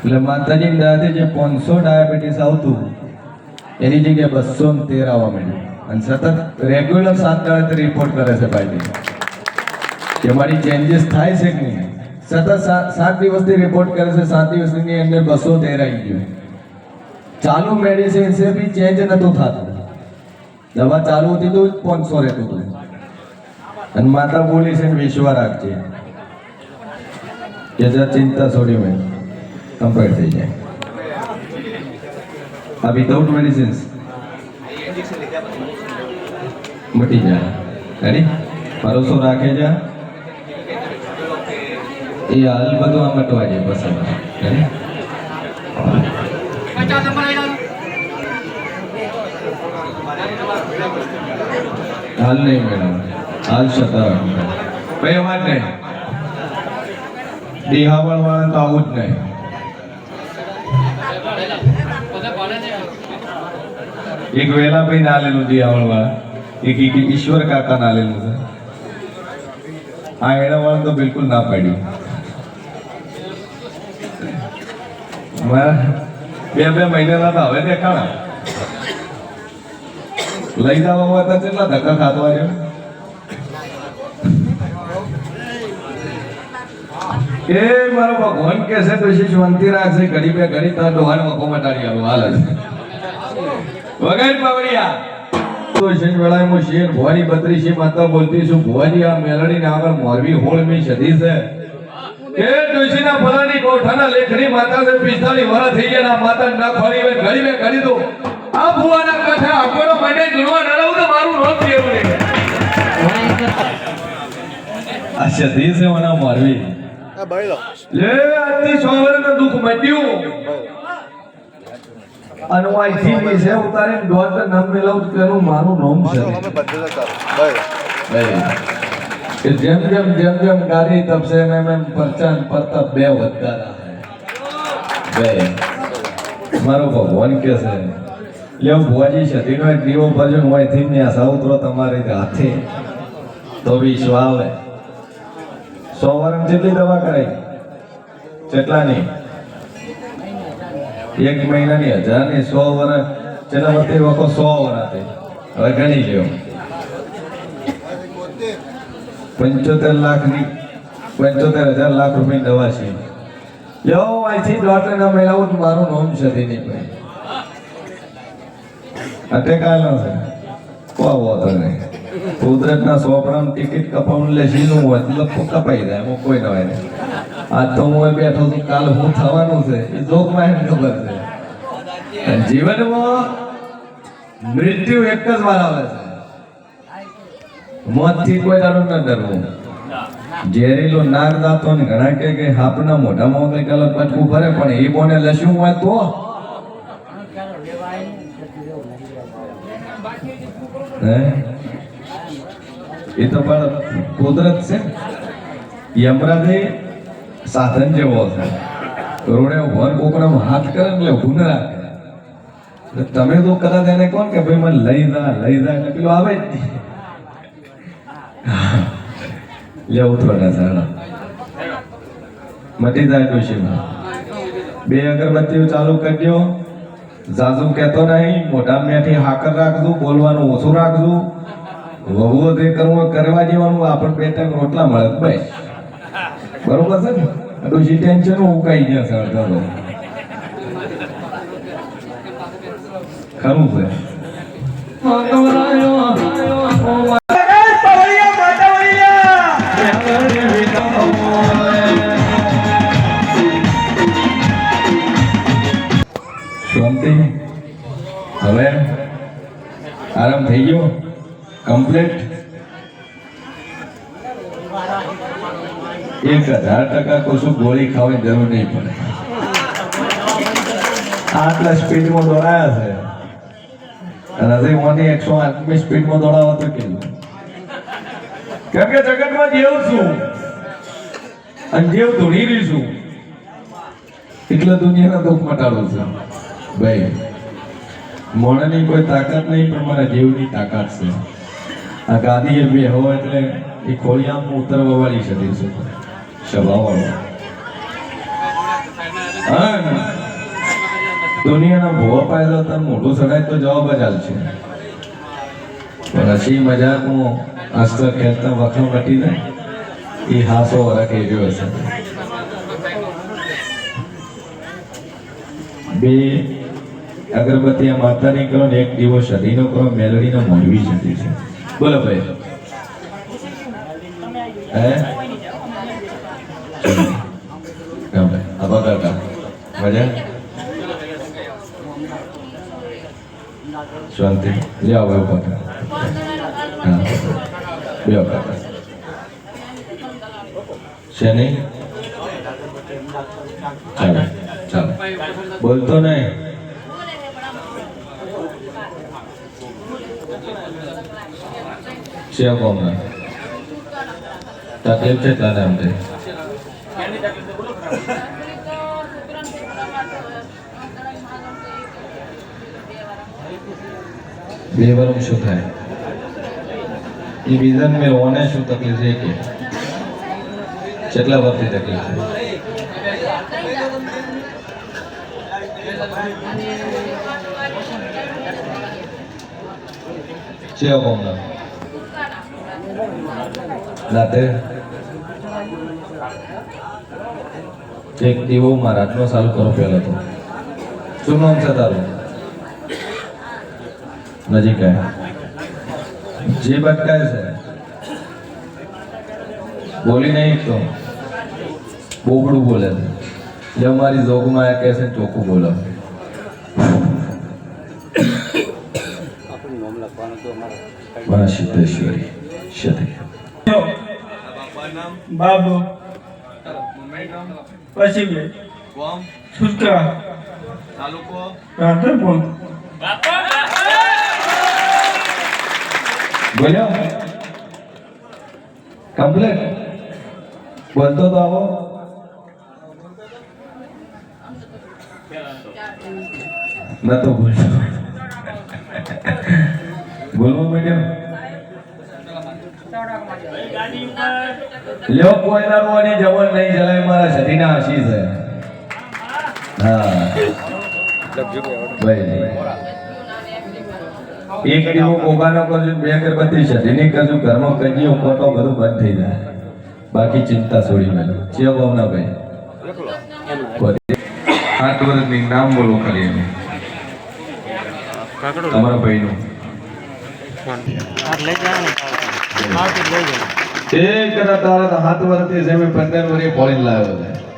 એટલે માતાજી દાદે જે પાંચસો ડાયાબિટીસ આવતું, એની જગ્યાએ બસો તેર આવવા માંડ્યું. અને સતત રેગ્યુલર સાત રિપોર્ટ કરે છે ભાઈ કે મારી ચેન્જીસ થાય છે કે નહીં? સતત સાત દિવસથી રિપોર્ટ કરે છે, સાત દિવસની અંદર બસો તેર આવી ગયું. ચાલુ મેડિસિન છે, બી ચેન્જ નતું થતું. દવા ચાલુ હતી તો પાંચસો રહેતું હતું. અને માતા બોલી છે વિશ્વ રાખજે. કે જરા ચિંતા છોડી મેં કમ્પ્લીટ થઈ જાય આ વિધાઉટ મેડિસિન્સ મટી જાય રેડી ભરોસો રાખે છે એ હાલ બધું આ મટવા જાય બસ હવે. રેડી હાલ નહીં મેડમ હાલ સતા કઈ વાત નહીં દિહાવળ વાળા તો આવું જ નહીં. એક વેલાભાઈ ના લેલું દિહાવળ વાળા એક ઈશ્વર કાકા ના લેલું છે. આ એના વાળા તો બિલકુલ ના પાડ્યું. બે બે મહિનાના તો હવે દેખાણા. લઈ જવા હોય તો કેટલા ધક્કા ખાતો આવ્યો એ મારો ભગવાન કે છે તો શિષ વંતી રાખશે ઘડી બે ઘડી તાર ડોહાને મકો મટાડી આલો હાલ વગર પાવડિયા. તો શેષ વેળાએ હું શેર ભુવાની બત્રીસી માતા બોલતી છું ભુવાજી આ મેલડીને આગળ મોરવી હોળ મે સદી છે. એ ડોશીના ફલાની કોઠાના લેખની માતા છે પિસ્તાલી વર્ષ થઈ ગયા ના માતા ના ખોરી વે ઘડી મે ઘડી દો. આ ભુવાના કથા આગળ મને ગુણવા ના રહું તો મારું નામ દેવું નહીં. આ સદી છે મને મોરબી. આ બળો લે. આજથી મટ્યું. અને હું નામ મેળવું કે મારું નામ છે. અમે બળો જેમ જેમ જેમ જેમ ગાડી તપશે એમ એમ પરચાન પરતા બે વધતા રહે બે મારો ભગવાન કે છે લેવ ભુવાજી સતીનો એક દીવો ભજન હોયથી ને આ સાઉતરો તમારી હાથે. તો વિશ્વ આવે. સો વર્ષ જેટલી દવા કરાઈ કેટલાની એક મહિનાની હજારની સો વર્ષ જેના વખતે વખો સો વર્ષ હતી. હવે ગણી લ્યો. પંચોતેર લાખની, પંચોતેર હજાર લાખ રૂપિયાની દવા છે. લ્યો, અહીંથી ડોક્ટર ના મેળવું તો મારું નામ છે તેની ભાઈ અટેક આલો છે. કોઈ વાંધો નહીં. કુદરતના સોપરામ ટિકિટ કપાવું લે સીનું હોય, તો કપાઈ જાય, એમાં કોઈ ન હોય નહીં આજ તો હું બેઠો છું, કાલ હું થવાનું છે, એ જોગમાં એને ખબર છે. જીવનમાં મૃત્યુ એક જ વાર આવે છે. મોતથી કોઈ દાડો ન ડરવું. ઝેરીલો નાગ દાતો ને ઘણા કે કે હાપના મોઢામાં કઈ કલર બચકું ભરે પણ એ બોને લસ્યું હોય તો? હે? એ તો પણ કુદરત છે. યમરાજે સાધન જેવો છે. રોડે વન કોકરામાં હાથ કરે એટલે રાખે. તમે તો કદાચ એને કહો કે ભાઈ, મને લઈ જા લઈ જા. એટલે પેલો આવે જ લેવું થોડા સારા મટી જાય ડોશીમાં. બે અગરબત્તીઓ ચાલુ કરી દો ઝાઝુ કહેતો નહીં મોઢા મેથી હાકર રાખજો, બોલવાનું ઓછું રાખજો. વહુઓ જે કરવું કરવા જેવાનું આપણને બે ટાઈમ રોટલા મળે ભાઈ બરોબર છે ને? ડોશી ટેન્શન ઉકાઈ ગયા છે અડધા ખરું છે. કમ્પ્લીટ એક હજાર ટકા કશું ગોળી ખાવાની જરૂર નહીં પડે. આટલા સ્પીડમાં દોડાયા છે. મને એકસો આઠમી સ્પીડમાં દોડાવો તો કેટલું કેમ કે જગતમાં જેવ છું. અને જેવ ધૂણી રહી છું. એટલે દુનિયાના દુઃખ મટાડું છું. ભાઈ, મોણાની કોઈ તાકાત નહીં, પણ મારા જીવની તાકાત છે. આ ગાદી એ બે હોય એટલે એ ખોળિયામાં ઉતરવા વાળી છે. સ્વભાવવાળો હા દુનિયાના ભોવા પાયેલો તને મોટું સડાય તો જવાબ જ આલશે પણ હસી મજાકમાં હસતા ખેલતા વખમ વટી જાય એ હાસો વરખ રહ્યો હશે. બે અગરબત્તી આ માતાની કરો ને એક દીવો શરીરનો કરો, મેલડીનો મોરવી જતી છે. બોલો ભાઈ. હે? ભાઈ શાંતિ. આવો એવું હા. બે કાકા છે નહીં? ચાલે ચાલે. બોલતો નહીં? છે કોમને તકલીફ છે તને એમ તે બે વરમ શું થાય એ વિઝન મેં ઓને શું તકલીફ છે કે કેટલા વર્ષથી તકલીફ છે છે કોમને રાતે? એક દીવો મહારાજનો ચાલુ કરો પહેલો તો. શું નામ છે તારું? નજીક જે ભટકાય છે. બોલી નહીં તો. બોબડું બોલે છે. જે અમારી જોગમાં આ કહે છે ચોખ્ખું બોલો. મારા સિદ્ધેશ્વરી. શતી બાબુ. પછી બે. છુટકા રાધરપુર બોલ્યો કમ્પ્લેટ. બોલતો તો આવો. નતો બોલતો. બોલવા માંડ્યો લ્યો કોઈના રોની જવન નહીં જલાય મારા સતીના હસી છે હા. એક દીવો કોગાનો કરજો બે અગરબત્તી સતીની કરજો ઘરમાં કંજી ઉપર તો બધું બંધ થઈ જાય. બાકી ચિંતા છોડી મેલો છે ભાવના ભાઈ. આઠ વર્ષની નામ બોલો ખાલી એને. તમારા ભાઈનું. એ કદાચ તારા હાથ વર્ષથી છે મેં પંદર વર્ષે પોલીસ લાવ્યો છે.